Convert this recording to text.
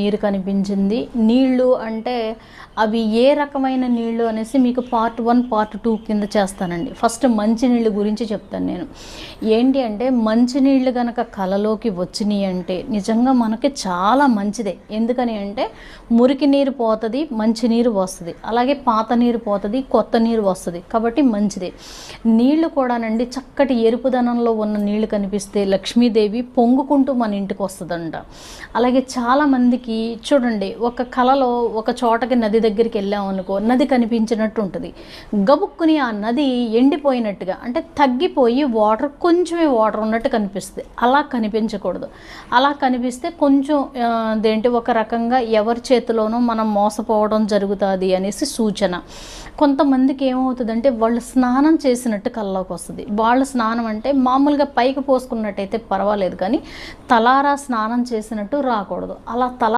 నీరు కనిపించింది. నీళ్ళు అంటే అవి ఏ రకమైన నీళ్ళు అనేసి మీకు పార్ట్ వన్ పార్ట్ టూ కింద చేస్తానండి. ఫస్ట్ మంచినీళ్ళు గురించి చెప్తాను నేను. ఏంటి అంటే మంచినీళ్ళు కనుక కలలోకి వచ్చినాయి అంటే నిజంగా మనకి చాలా మంచిదే. ఎందుకని అంటే మురికి నీరు పోతుంది మంచినీరు వస్తుంది. అలాగే పాత నీరు పోతుంది కొత్త నీరు వస్తుంది. కాబట్టి మంచిదే. నీళ్ళు కూడానండి చక్కటి ఎరుపుదనంలో ఉన్న నీళ్ళు కనిపిస్తే లక్ష్మీదేవి పొంగుకుంటూ మన ఇంటికి వస్తుందంట. అలాగే చాలామందికి చూడండి ఒక కలలో ఒక చోటకి నది దగ్గరికి వెళ్ళాం అనుకో నది కనిపించినట్టు ఉంటుంది. గబుక్కుని ఆ నది ఎండిపోయినట్టుగా అంటే తగ్గిపోయి వాటర్ కొంచెమే వాటర్ ఉన్నట్టు కనిపిస్తుంది. అలా కనిపించకూడదు. అలా కనిపిస్తే కొంచెం దేంటి అదేంటి ఒక రకంగా ఎవరి చేతిలోనూ మనం మోసపోవడం జరుగుతుంది అనేసి సూచన. కొంతమందికి ఏమవుతుందంటే వాళ్ళు స్నానం చేసినట్టు కళ్ళలోకి వస్తుంది. వాళ్ళు స్నానం అంటే మామూలుగా పైకి పోసుకున్నట్టయితే పర్వాలేదు కానీ తలారా స్నానం చేసినట్టు రాకూడదు. అలా తల